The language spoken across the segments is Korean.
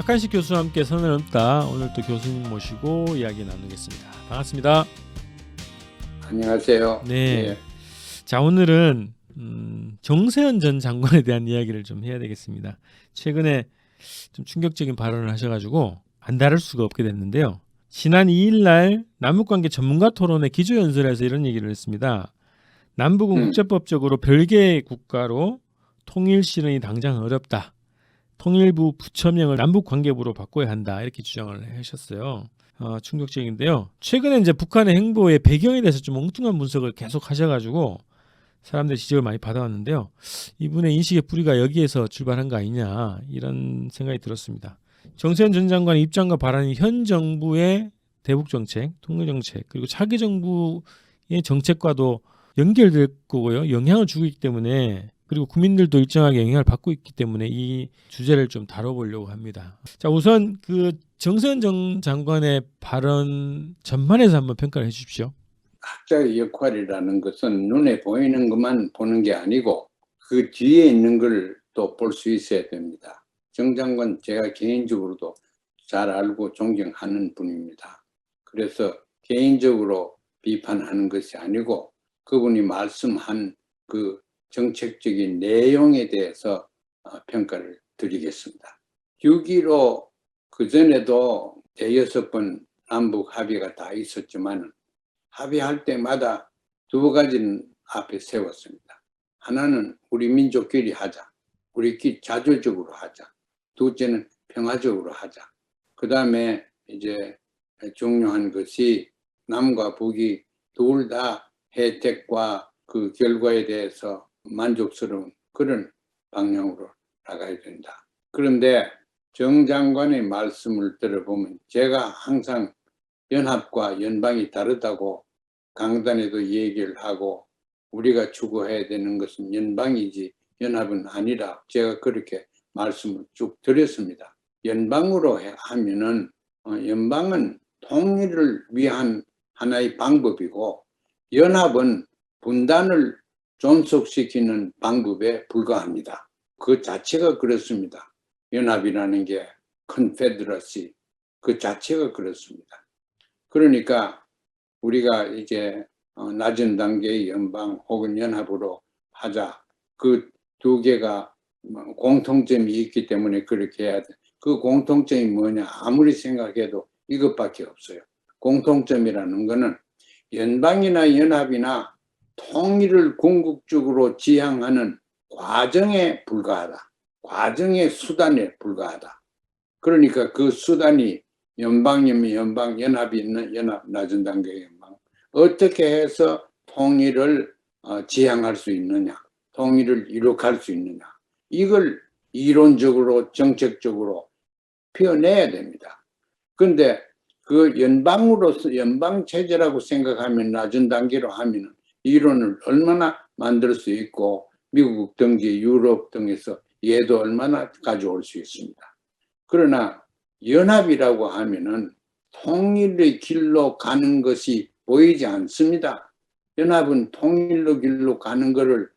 박한식 교수와 함께 선을 넘다 오늘 또 교수님 모시고 이야기 나누겠습니다. 반갑습니다. 안녕하세요. 네. 예. 자 오늘은 음, 정세현 전 장관에 대한 이야기를 좀 해야 되겠습니다. 최근에 좀 충격적인 발언을 하셔가지고 안 다룰 수가 없게 됐는데요. 지난 2일날 남북관계 전문가 토론회 기조연설에서 이런 얘기를 했습니다. 남북은 음. 국제법적으로 별개의 국가로 통일 실현이 당장 어렵다. 통일부 부처명을 남북관계부로 바꿔야 한다 이렇게 주장을 하셨어요. 어, 충격적인데요. 최근에 이제 북한의 행보의 배경에 대해서 좀 엉뚱한 분석을 계속 하셔가지고 사람들 지적을 많이 받아왔는데요. 이분의 인식의 뿌리가 여기에서 출발한 거 아니냐 이런 생각이 들었습니다. 정세현 전 장관의 입장과 발언이 현 정부의 대북 정책, 통일 정책 그리고 차기 정부의 정책과도 연결될 거고요. 영향을 주고 있기 때문에 그리고 국민들도 일정하게 영향을 받고 있기 때문에 이 주제를 좀 다뤄보려고 합니다. 자 우선 그 정세현 전 장관의 발언 전반에서 한번 평가를 해주십시오. 학자의 역할이라는 것은 눈에 보이는 것만 보는 게 아니고 그 뒤에 있는 걸 또 볼 수 있어야 됩니다. 정 장관 제가 개인적으로도 잘 알고 존경하는 분입니다. 그래서 개인적으로 비판하는 것이 아니고 그분이 말씀한 그 정책적인 내용에 대해서 어, 평가를 드리겠습니다. 6.15 그전에도 대여섯 번 남북 합의가 다 있었지만 합의할 때마다 두 가지는 앞에 세웠습니다. 하나는 우리 민족끼리 하자. 우리끼리 자주적으로 하자. 둘째는 평화적으로 하자. 그 다음에 이제 중요한 것이 남과 북이 둘 다 혜택과 그 결과에 대해서 만족스러운 그런 방향으로 나가야 된다. 그런데 정 장관의 말씀을 들어보면 제가 항상 연합과 연방이 다르다고 강단에도 얘기를 하고 우리가 추구해야 되는 것은 연방이지 연합은 아니라 제가 그렇게 말씀을 쭉 드렸습니다. 연방으로 해- 하면은 어, 연방은 통일을 위한 하나의 방법이고 연합은 분단을 존속시키는 방법에 불과합니다. 그 자체가 그렇습니다. 연합이라는 게 컨페드러시 그 자체가 그렇습니다. 그러니까 우리가 이제 어, 낮은 단계의 연방 혹은 연합으로 하자. 그 두 개가 뭐 공통점이 있기 때문에 그렇게 해야 돼. 그 공통점이 뭐냐? 아무리 생각해도 이것밖에 없어요. 공통점이라는 거는 연방이나 연합이나 통일을 궁극적으로 지향하는 과정에 불과하다. 과정의 수단에 불과하다. 그러니까 그 수단이 연방이면 연방, 연합이 있는 연합, 낮은 단계의 연방. 어떻게 해서 통일을 어, 지향할 수 있느냐, 통일을 이룩할 수 있느냐. 이걸 이론적으로, 정책적으로 표현해야 됩니다. 근데 그 연방으로서 연방 체제라고 생각하면 낮은 단계로 하면 이론을 얼마나 만들 수 있고 미국 등지 유럽 등에서 얘도 얼마나 가져올 수 있습니다. 그러나 연합이라고 하면은 통일의 길로 가는 것이 보이지 않습니다. 연합은 통일로 길로 가는 것을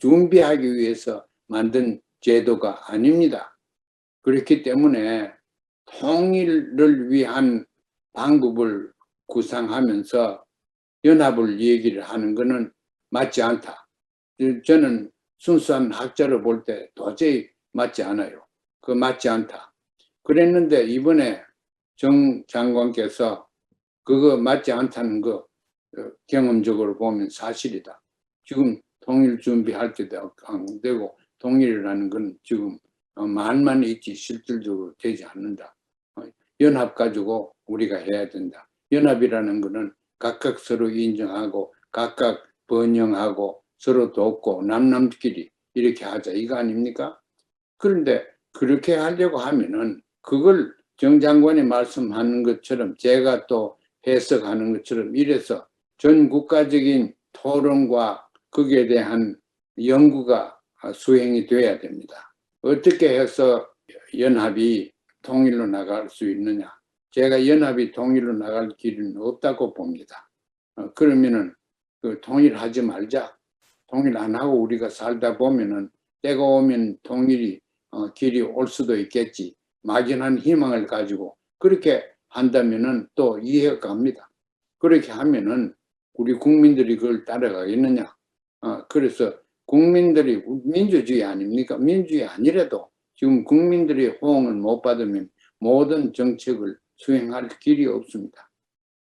준비하기 위해서 만든 제도가 아닙니다. 그렇기 때문에 통일을 위한 방법을 구상하면서 연합을 얘기를 하는 것은 맞지 않다. 저는 순수한 학자로 볼 때 도저히 맞지 않아요. 그 맞지 않다. 그랬는데 이번에 정 장관께서 그거 맞지 않다는 거 어, 경험적으로 보면 사실이다. 지금 통일 준비할 때도 안 되고 통일이라는 건 지금 어, 만만 있지 실질적으로 되지 않는다. 어, 연합 가지고 우리가 해야 된다. 연합이라는 거는 각각 서로 인정하고 각각 번영하고 서로 돕고 남남끼리 이렇게 하자 이거 아닙니까? 그런데 그렇게 하려고 하면은 그걸 정 장관이 말씀하는 것처럼 제가 또 해석하는 것처럼 이래서 전 국가적인 토론과 거기에 대한 연구가 수행이 돼야 됩니다. 어떻게 해서 연합이 통일로 나갈 수 있느냐? 제가 연합이 통일로 나갈 길은 없다고 봅니다. 어, 그러면은 그 통일하지 말자. 통일 안 하고 우리가 살다 보면은 때가 오면 통일이 어, 길이 올 수도 있겠지. 막연한 희망을 가지고 그렇게 한다면은 또 이해가 갑니다. 그렇게 하면은 우리 국민들이 그걸 따라가겠느냐? 어, 그래서 국민들이 민주주의 아닙니까? 민주주의 아니라도 지금 국민들의 호응을 못 받으면 모든 정책을 수행할 길이 없습니다.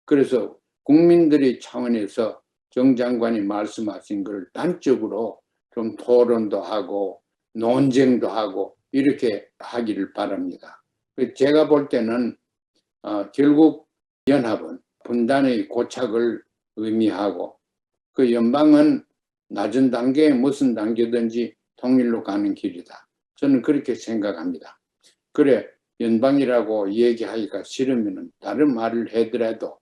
그래서 국민들의 차원에서 정 장관이 말씀하신 걸 단적으로 좀 토론도 하고 논쟁도 하고 이렇게 하기를 바랍니다. 그 제가 볼 때는 어, 결국 연합은 분단의 고착을 의미하고 그 연방은 낮은 단계 무슨 단계든지 통일로 가는 길이다. 저는 그렇게 생각합니다. 그래 연방이라고 얘기하기가 싫으면 다른 말을 하더라도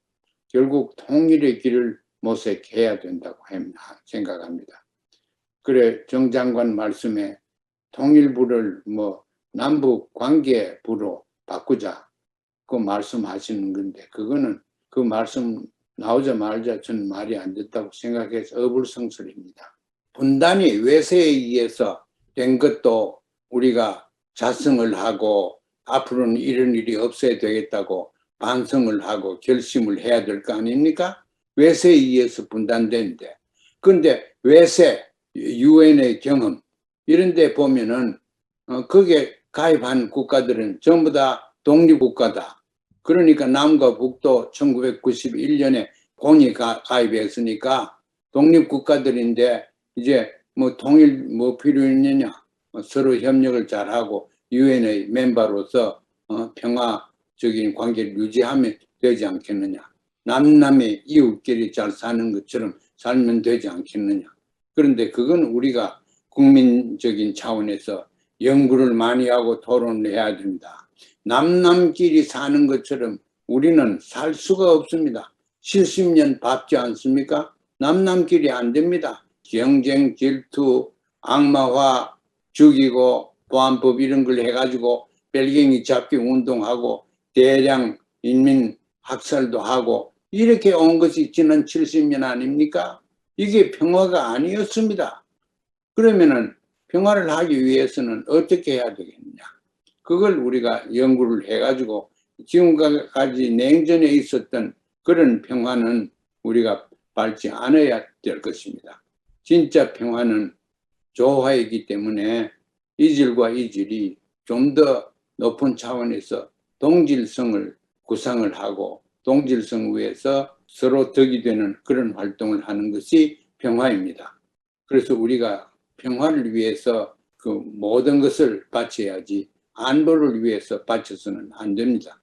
결국 통일의 길을 모색해야 된다고 합니다. 생각합니다. 그래 정 장관 말씀에 통일부를 뭐 남북 관계부로 바꾸자 그 말씀하시는 건데 그거는 그 말씀 나오자마자 저는 말이 안 됐다고 생각해서 어불성설입니다. 분단이 외세에 의해서 된 것도 우리가 자성을 하고 앞으로는 이런 일이 없어야 되겠다고 반성을 하고 결심을 해야 될 거 아닙니까? 외세에 의해서 분단되는데 근데 외세, 유엔의 경험 이런 데 보면은 어, 거기에 가입한 국가들은 전부 다 독립국가다. 그러니까 남과 북도 1991년에 공이 가, 가입했으니까 독립국가들인데 이제 뭐 통일 뭐 필요 있느냐 뭐 서로 협력을 잘하고 유엔의 멤버로서 어, 평화적인 관계를 유지하면 되지 않겠느냐 남남의 이웃끼리 잘 사는 것처럼 살면 되지 않겠느냐 그런데 그건 우리가 국민적인 차원에서 연구를 많이 하고 토론을 해야 됩니다. 남남끼리 사는 것처럼 우리는 살 수가 없습니다. 70년 밟지 않습니까? 남남끼리 안 됩니다. 경쟁, 질투, 악마화, 죽이고 보안법 이런 걸 해가지고 벨갱이 잡기 운동하고 대량 인민 학살도 하고 이렇게 온 것이 지난 70년 아닙니까? 이게 평화가 아니었습니다. 그러면은 평화를 하기 위해서는 어떻게 해야 되겠느냐? 그걸 우리가 연구를 해가지고 지금까지 냉전에 있었던 그런 평화는 우리가 밟지 않아야 될 것입니다. 진짜 평화는 조화이기 때문에 이질과 이질이 좀 더 높은 차원에서 동질성을 구상을 하고 동질성 위에서 서로 덕이 되는 그런 활동을 하는 것이 평화입니다. 그래서 우리가 평화를 위해서 그 모든 것을 바쳐야지 안보를 위해서 바쳐서는 안 됩니다.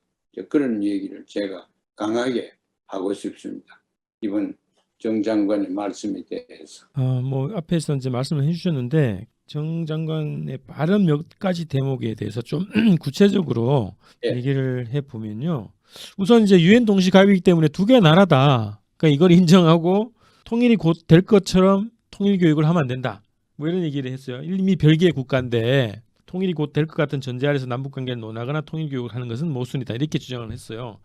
그런 얘기를 제가 강하게 하고 싶습니다. 이번 정 장관의 말씀에 대해서. 어, 뭐 앞에서 이제 말씀을 해주셨는데 정 장관의 발언 몇 가지 대목에 대해서 좀 구체적으로 예. 얘기를 해 보면요. 우선 이제 유엔 동시 가입이기 때문에 두 개 나라다. 그러니까 이걸 인정하고 통일이 곧 될 것처럼 통일 교육을 하면 안 된다. 뭐 이런 얘기를 했어요. 이미 별개의 국가인데 통일이 곧 될 것 같은 전제 아래서 남북 관계를 논하거나 통일 교육을 하는 것은 모순이다. 이렇게 주장을 했어요.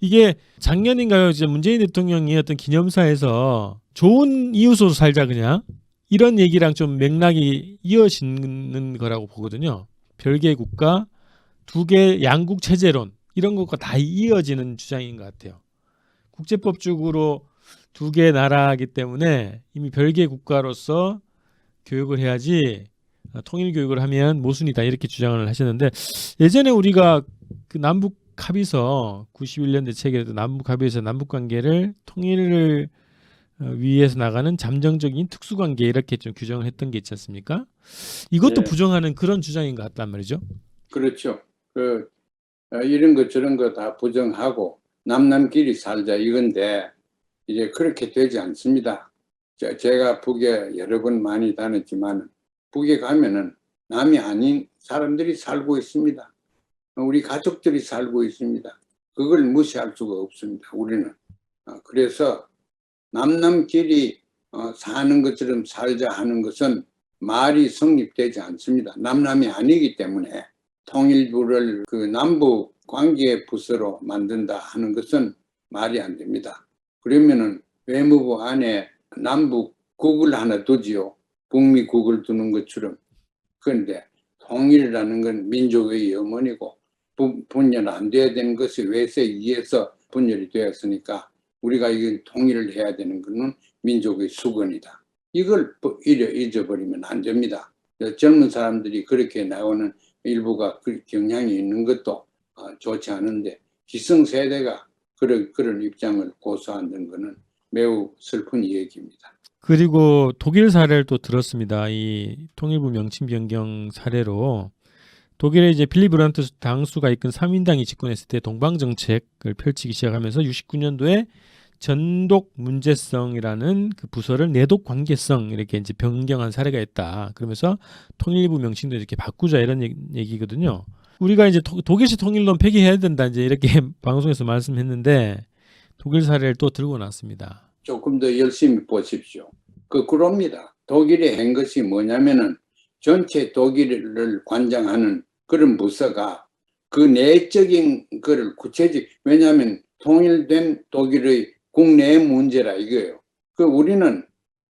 이게 작년인가요? 이제 문재인 대통령이 어떤 기념사에서 좋은 이웃으로 살자 그냥 이런 얘기랑 좀 맥락이 이어지는 거라고 보거든요. 별개의 국가, 두 개 양국 체제론 이런 것과 다 이어지는 주장인 것 같아요. 국제법적으로 두 개 나라이기 때문에 이미 별개의 국가로서 교육을 해야지 어, 통일 교육을 하면 모순이다 이렇게 주장을 하셨는데 예전에 우리가 그 남북 합의서 91년대 체결했던 남북 합의서 남북 관계를 통일을 어, 위해서 나가는 잠정적인 특수관계 이렇게 좀 규정을 했던 게 있지 않습니까? 이것도 네. 부정하는 그런 주장인 것 같단 말이죠. 그렇죠. 그 어, 이런 것 저런 거 다 부정하고 남남끼리 살자 이건데 이제 그렇게 되지 않습니다. 제- 제가 북에 여러 번 많이 다녔지만 북에 가면은 남이 아닌 사람들이 살고 있습니다. 우리 가족들이 살고 있습니다. 그걸 무시할 수가 없습니다. 우리는 어, 그래서 남남끼리 어, 사는 것처럼 살자 하는 것은 말이 성립되지 않습니다. 남남이 아니기 때문에 통일부를 그 남북 관계 부서로 만든다 하는 것은 말이 안 됩니다. 그러면은 외무부 안에 남북 국을 하나 두지요. 북미 국을 두는 것처럼. 그런데 통일이라는 건 민족의 염원이고 분- 분열 안 돼야 되는 것이 외세에 의해서 분열이 되었으니까 우리가 이걸 통일을 해야 되는 것은 민족의 수건이다. 이걸 잊어버리면 안 됩니다. 젊은 사람들이 그렇게 나오는 일부가 그 경향이 있는 것도 어, 좋지 않은데 기성세대가 그런, 그런 입장을 고수한다는 것은 매우 슬픈 얘기입니다. 그리고 독일 사례를 또 들었습니다. 이 통일부 명칭 변경 사례로 독일의 이제 빌리 브란트 당수가 이끈 3인당이 집권했을 때 동방 정책을 펼치기 시작하면서 69년도에 전독 문제성이라는 그 부서를 내독 관계성 이렇게 이제 변경한 사례가 있다. 그러면서 통일부 명칭도 이렇게 바꾸자 이런 얘기- 얘기거든요. 우리가 이제 토- 독일식 통일론 폐기해야 된다 이제 이렇게 방송에서 말씀했는데 독일 사례를 또 들고 나왔습니다. 조금 더 열심히 보십시오. 거꾸로입니다. 독일이 한 것이 뭐냐면은 전체 독일을 관장하는 그런 부서가 그 내적인 거를 구체적 왜냐하면 통일된 독일의 국내 문제라 이거예요. 그 우리는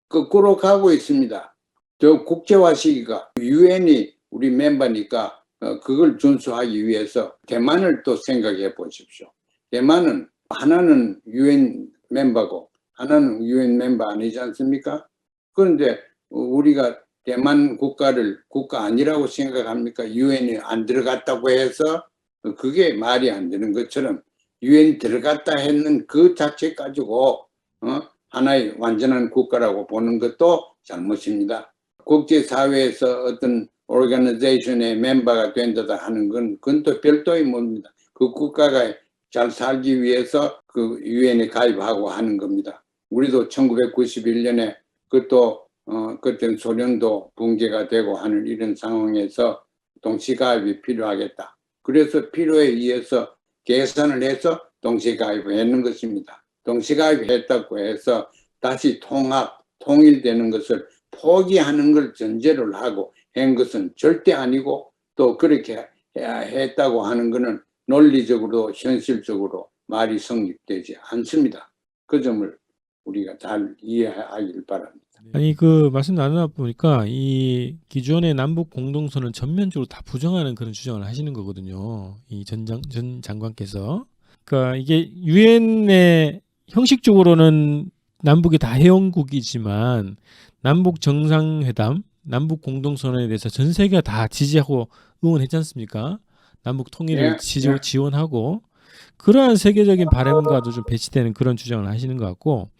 거꾸로 가고 있습니다. 저 국제화 시기가 유엔이 우리 멤버니까 어, 그걸 준수하기 위해서 대만을 또 생각해 보십시오. 대만은 하나는 유엔 멤버고 하나는 유엔 멤버 아니지 않습니까? 그런데 우리가 대만 국가를 국가 아니라고 생각합니까? 유엔이 안 들어갔다고 해서 그게 말이 안 되는 것처럼 유엔 들어갔다 했는 그 자체 가지고 어? 하나의 완전한 국가라고 보는 것도 잘못입니다. 국제사회에서 어떤 오르가니제이션의 멤버가 된다다 하는 건 그건 또 별도의 뭡니다. 그 국가가 잘 살기 위해서 그 유엔에 가입하고 하는 겁니다. 우리도 1991년에 그것도 어 그때 소련도 붕괴가 되고 하는 이런 상황에서 동시가입이 필요하겠다. 그래서 필요에 의해서 계산을 해서 동시가입을 했는 것입니다. 동시가입 했다고 해서 다시 통합, 통일되는 것을 포기하는 걸 전제를 하고 한 것은 절대 아니고 또 그렇게 했다고 하는 것은 논리적으로 현실적으로 말이 성립되지 않습니다. 그 점을 우리가 잘 이해하길 바랍니다. 아니 그 말씀 나누다 보니까 이 기존의 남북 공동선을 전면적으로 다 부정하는 그런 주장을 하시는 거거든요. 이 전장 전 장관께서 그러니까 이게 유엔의 형식적으로는 남북이 다 회원국이지만 남북 정상회담, 남북 공동선언에 대해서 전 세계가 다 지지하고 응원했지 않습니까? 남북 통일을 네, 지지, 네. 지원하고 그러한 세계적인 바람과도 좀 배치되는 그런 주장을 하시는 것 같고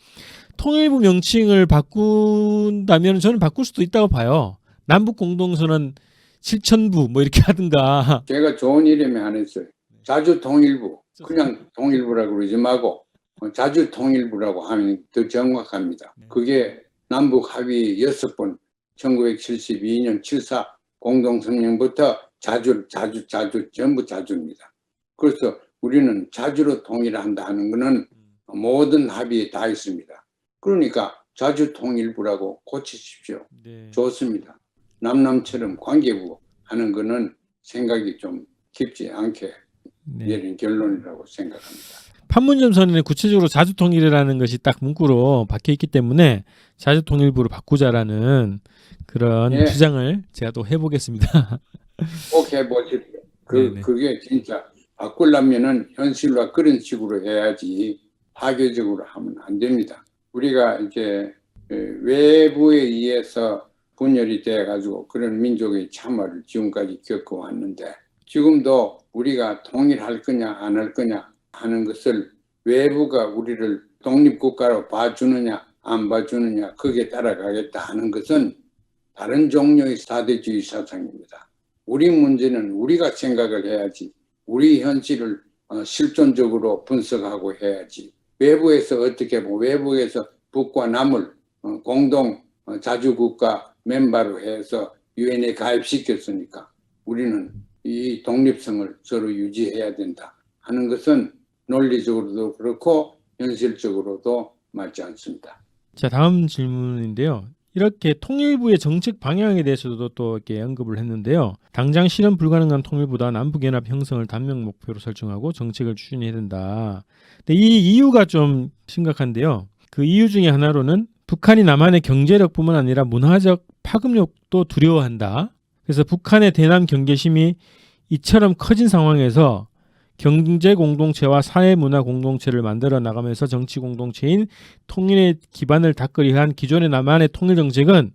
통일부 명칭을 바꾼다면 저는 바꿀 수도 있다고 봐요. 남북 공동선언 실천부 뭐 이렇게 하든가. 제가 좋은 이름이 안 했어요. 자주 통일부. 그냥 통일부라고 그러지 말고 어, 자주 통일부라고 하면 더 정확합니다. 네. 그게 남북 합의 여섯 번 1972년 74 공동성명부터 자주 자주 자주 전부 자주입니다. 그래서 우리는 자주로 통일한다 하는 것은 모든 합의에 다 있습니다. 그러니까 자주 통일부라고 고치십시오. 네. 좋습니다. 남남처럼 관계부 하는 거는 생각이 좀 깊지 않게 네. 내린 결론이라고 생각합니다. 판문점 선언에 구체적으로 자주 통일이라는 것이 딱 문구로 박혀 있기 때문에 자주 통일부로 바꾸자라는 그런 예. 주장을 제가 또 해보겠습니다. 꼭 해보십시오. 그, 네네. 그게 진짜 바꾸려면은 현실과 그런 식으로 해야지 파괴적으로 하면 안 됩니다. 우리가 이제 그 외부에 의해서 분열이 돼가지고 그런 민족의 참화를 지금까지 겪어왔는데 지금도 우리가 통일할 거냐 안 할 거냐 하는 것을 외부가 우리를 독립국가로 봐주느냐 안 봐주느냐 거기에 따라가겠다 하는 것은 다른 종류의 사대주의 사상입니다. 우리 문제는 우리가 생각을 해야지 우리 현실을 어, 실존적으로 분석하고 해야지 외부에서 어떻게 보면 외부에서 북과 남을 어, 공동 어, 자주국가 멤버로 해서 유엔에 가입시켰으니까 우리는 이 독립성을 서로 유지해야 된다 하는 것은 논리적으로도 그렇고 현실적으로도 맞지 않습니다. 자 다음 질문인데요. 이렇게 통일부의 정책 방향에 대해서도 또 이렇게 언급을 했는데요. 당장 실현 불가능한 통일보다 남북 연합 형성을 단명 목표로 설정하고 정책을 추진해야 된다. 근데 이 이유가 좀 심각한데요. 그 이유 중에 하나로는 북한이 남한의 경제력뿐만 아니라 문화적 파급력도 두려워한다. 그래서 북한의 대남 경계심이 이처럼 커진 상황에서 경제 공동체와 사회 문화 공동체를 만들어 나가면서 정치 공동체인 통일의 기반을 닦으려 한 기존의 남한의 통일 정책은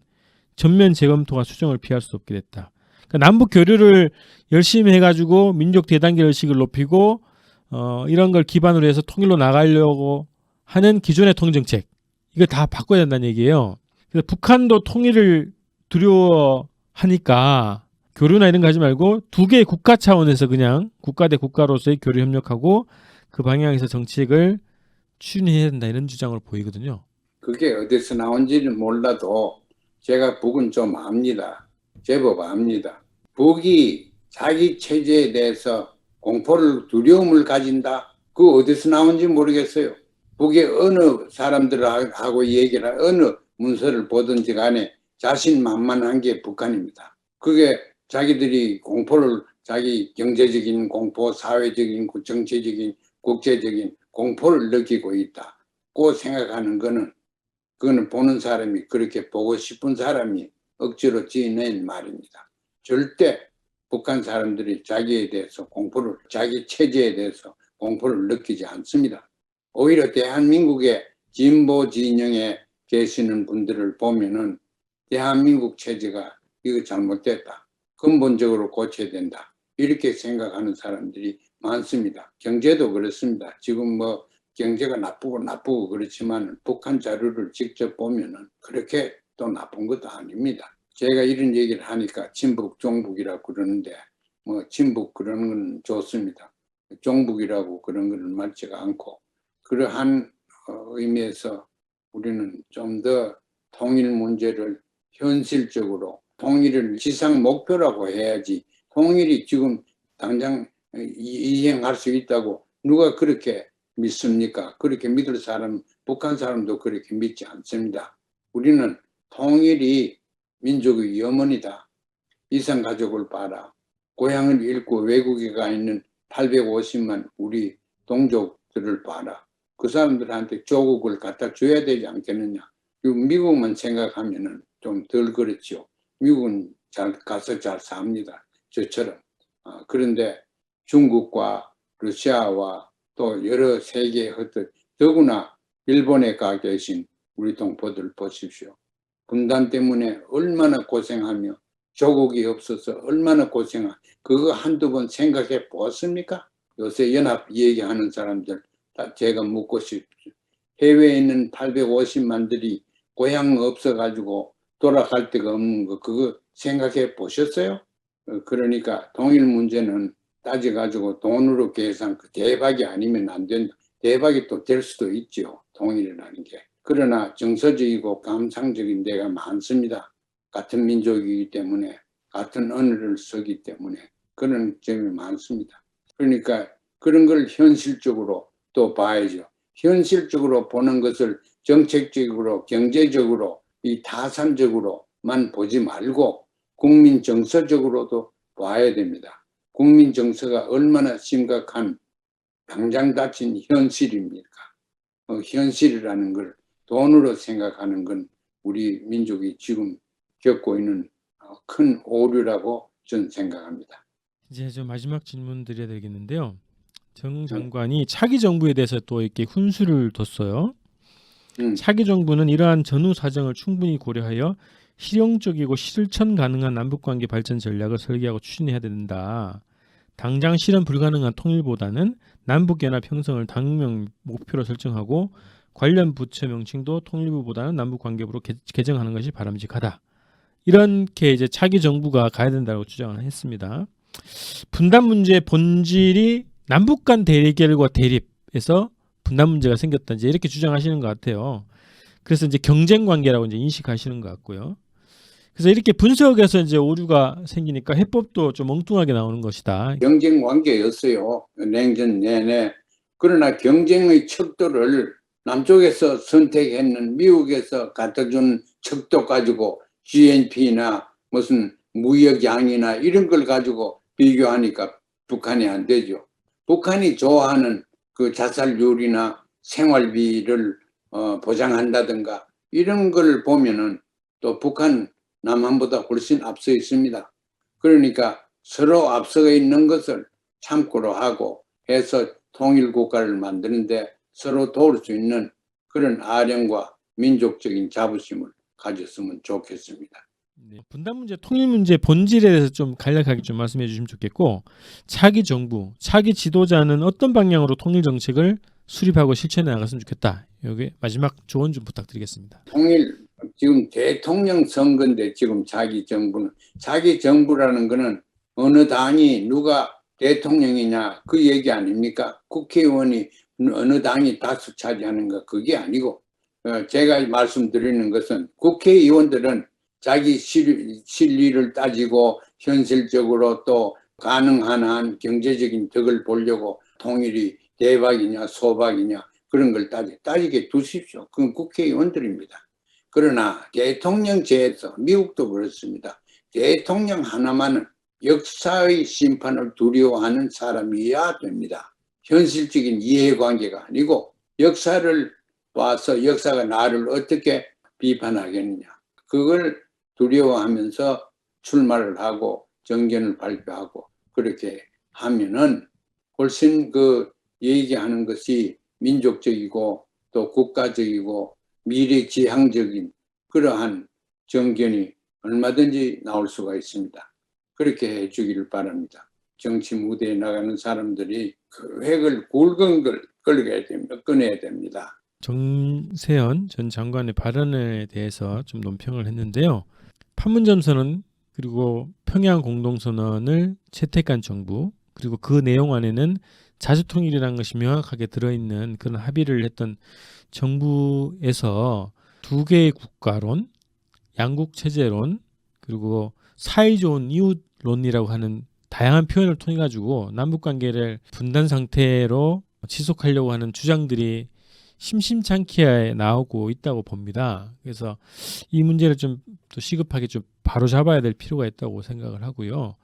전면 재검토가 수정을 피할 수 없게 됐다. 그러니까 남북 교류를 열심히 해가지고 민족 대단계 의식을 높이고 어, 이런 걸 기반으로 해서 통일로 나가려고 하는 기존의 통일 정책 이거 다 바꿔야 된다는 얘기예요. 그래서 북한도 통일을 두려워하니까 교류나 이런 거 하지 말고 두 개의 국가 차원에서 그냥 국가 대 국가로서의 교류 협력하고 그 방향에서 정책을 추진해야 된다 이런 주장으로 보이거든요. 그게 어디서 나온지는 몰라도 제가 북은 좀 압니다. 제법 압니다. 북이 자기 체제에 대해서 공포를 두려움을 가진다. 그 어디서 나온지 모르겠어요. 북의 어느 사람들하고 얘기를 어느 문서를 보든지 간에 자신만만한 게 북한입니다. 그게 자기들이 공포를 자기 경제적인 공포, 사회적인, 정치적인, 국제적인 공포를 느끼고 있다. 고 생각하는 거는 그거는 보는 사람이 그렇게 보고 싶은 사람이 억지로 지어낸 말입니다. 절대 북한 사람들이 자기에 대해서 공포를, 자기 체제에 대해서 공포를 느끼지 않습니다. 오히려 대한민국의 진보 진영에 계시는 분들을 보면은 대한민국 체제가 이거 잘못됐다. 근본적으로 고쳐야 된다. 이렇게 생각하는 사람들이 많습니다. 경제도 그렇습니다. 지금 뭐 경제가 나쁘고 나쁘고 그렇지만 북한 자료를 직접 보면은 그렇게 또 나쁜 것도 아닙니다. 제가 이런 얘기를 하니까 친북, 종북이라고 그러는데 뭐 친북 그런 건 좋습니다. 종북이라고 그런 거는 맞지가 않고 그러한 어, 의미에서 우리는 좀 더 통일 문제를 현실적으로 통일을 지상 목표라고 해야지 통일이 지금 당장 이- 이행할 수 있다고 누가 그렇게 믿습니까? 그렇게 믿을 사람, 북한 사람도 그렇게 믿지 않습니다. 우리는 통일이 민족의 염원이다. 이상 가족을 봐라. 고향을 잃고 외국에 가 있는 850만 우리 동족들을 봐라. 그 사람들한테 조국을 갖다 줘야 되지 않겠느냐. 미국만 생각하면 은 좀 덜 그렇죠. 미국은 잘 가서 잘 삽니다. 저처럼. 아, 그런데 중국과 러시아와 또 여러 세계의 흩어 더구나 일본에 가 계신 우리 동포들 보십시오. 분단 때문에 얼마나 고생하며 조국이 없어서 얼마나 고생하 그거 한두 번 생각해 보았습니까? 요새 연합 얘기하는 사람들 다 제가 묻고 싶죠. 해외에 있는 850만들이 고향 없어가지고 돌아갈 데가 없는 거 그거 생각해 보셨어요? 어, 그러니까 동일 문제는 따져가지고 돈으로 계산 그 대박이 아니면 안 된다. 대박이 또 될 수도 있죠. 통일이라는 게. 그러나 정서적이고 감상적인 데가 많습니다. 같은 민족이기 때문에 같은 언어를 쓰기 때문에 그런 점이 많습니다. 그러니까 그런 걸 현실적으로 또 봐야죠. 현실적으로 보는 것을 정책적으로 경제적으로 이 타산적으로만 보지 말고 국민 정서적으로도 봐야 됩니다. 국민 정서가 얼마나 심각한 당장 닥친 현실입니까? 어, 현실이라는 걸 돈으로 생각하는 건 우리 민족이 지금 겪고 있는 어, 큰 오류라고 저는 생각합니다. 이제 좀 마지막 질문 드려야 되겠는데요. 정 장관이 차기 정부에 대해서 또 이렇게 훈수를 뒀어요. 음, 차기 정부는 이러한 전후 사정을 충분히 고려하여 실용적이고 실천 가능한 남북관계 발전 전략을 설계하고 추진해야 된다. 당장 실현 불가능한 통일보다는 남북연합 형성을 당명 목표로 설정하고 관련 부처 명칭도 통일부보다는 남북관계부로 개, 개정하는 것이 바람직하다. 이렇게 이제 차기 정부가 가야 된다고 주장을 했습니다. 분단 문제의 본질이 남북 간 대결과 대립에서 분단 문제가 생겼다 이제 이렇게 주장하시는 것 같아요. 그래서 이제 경쟁 관계라고 이제 인식하시는 것 같고요. 그래서 이렇게 분석에서 이제 오류가 생기니까 해법도 좀 엉뚱하게 나오는 것이다. 경쟁 관계였어요. 냉전 내내. 그러나 경쟁의 척도를 남쪽에서 선택했는 미국에서 갖다 준 척도 가지고 GNP나 무슨 무역양이나 이런 걸 가지고 비교하니까 북한이 안 되죠. 북한이 좋아하는 그 자살률이나 생활비를 어, 보장한다든가 이런 걸 보면은 또 북한 남한보다 훨씬 앞서 있습니다. 그러니까 서로 앞서가 있는 것을 참고로 하고 해서 통일 국가를 만드는데 서로 도울 수 있는 그런 아령과 민족적인 자부심을 가졌으면 좋겠습니다. 네, 분단 문제, 통일 문제 본질에 대해서 좀 간략하게 좀 말씀해 주시면 좋겠고 차기 정부, 차기 지도자는 어떤 방향으로 통일 정책을 수립하고 실천해 나갔으면 좋겠다. 여기 마지막 조언 좀 부탁드리겠습니다. 통일 지금 대통령 선거인데 지금 자기 정부는 자기 정부라는 거는 어느 당이 누가 대통령이냐 그 얘기 아닙니까? 국회의원이 어느 당이 다수 차지하는 거 그게 아니고 어, 제가 말씀드리는 것은 국회의원들은 자기 실, 실리를 따지고 현실적으로 또 가능한 한 경제적인 덕을 보려고 통일이 대박이냐 소박이냐 그런 걸 따지, 따지게 두십시오. 그건 국회의원들입니다. 그러나 대통령제에서 미국도 그렇습니다. 대통령 하나만은 역사의 심판을 두려워하는 사람이어야 됩니다. 현실적인 이해관계가 아니고 역사를 봐서 역사가 나를 어떻게 비판하겠느냐. 그걸 두려워하면서 출마를 하고 정견을 발표하고 그렇게 하면은 훨씬 그 얘기하는 것이 민족적이고 또 국가적이고 미래지향적인 그러한 정견이 얼마든지 나올 수가 있습니다. 그렇게 해주기를 바랍니다. 정치 무대에 나가는 사람들이 그 획을 굵은 걸 끌어야 됩니다. 끊어야 됩니다. 정세현 전 장관의 발언에 대해서 좀 논평을 했는데요. 판문점선언 그리고 평양 공동선언을 채택한 정부 그리고 그 내용 안에는 자주통일이라는 것이 명확하게 들어있는 그런 합의를 했던 정부에서 두 개의 국가론, 양국 체제론 그리고 사이 좋은 이웃론이라고 하는 다양한 표현을 통해 가지고 남북 관계를 분단 상태로 지속하려고 하는 주장들이 심심찮게 나오고 있다고 봅니다. 그래서 이 문제를 좀 또 시급하게 좀 바로 잡아야 될 필요가 있다고 생각을 하고요.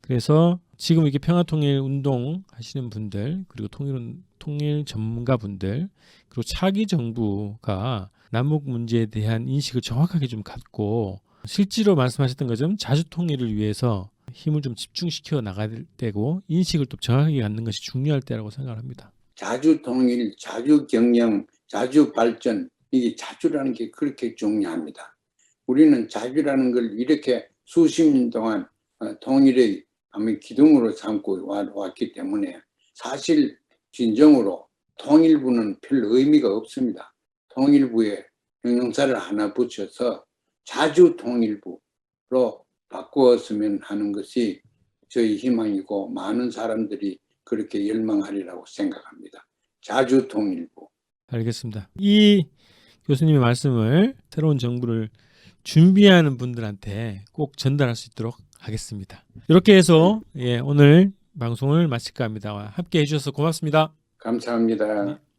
그래서 지금 이렇게 평화통일 운동 하시는 분들 그리고 통일 통일 전문가분들 그리고 차기 정부가 남북 문제에 대한 인식을 정확하게 좀 갖고 실제로 말씀하셨던 것처럼 자주 통일을 위해서 힘을 좀 집중시켜 나가야 되고 인식을 또 정확하게 갖는 것이 중요할 때라고 생각합니다. 자주 통일, 자주 경영, 자주 발전 이게 자주라는 게 그렇게 중요합니다. 우리는 자주라는 걸 이렇게 수십 년 동안 어, 통일의 기둥으로 삼고 와- 왔기 때문에 사실 진정으로 통일부는 별 의미가 없습니다. 통일부에 형용사를 하나 붙여서 자주 통일부로 바꾸었으면 하는 것이 저희 희망이고 많은 사람들이 그렇게 열망하리라고 생각합니다. 자주 통일부. 알겠습니다. 이 교수님의 말씀을 새로운 정부를 준비하는 분들한테 꼭 전달할 수 있도록 하겠습니다. 이렇게 해서 예, 오늘 방송을 마칠까 합니다. 함께 해주셔서 고맙습니다. 감사합니다. 네.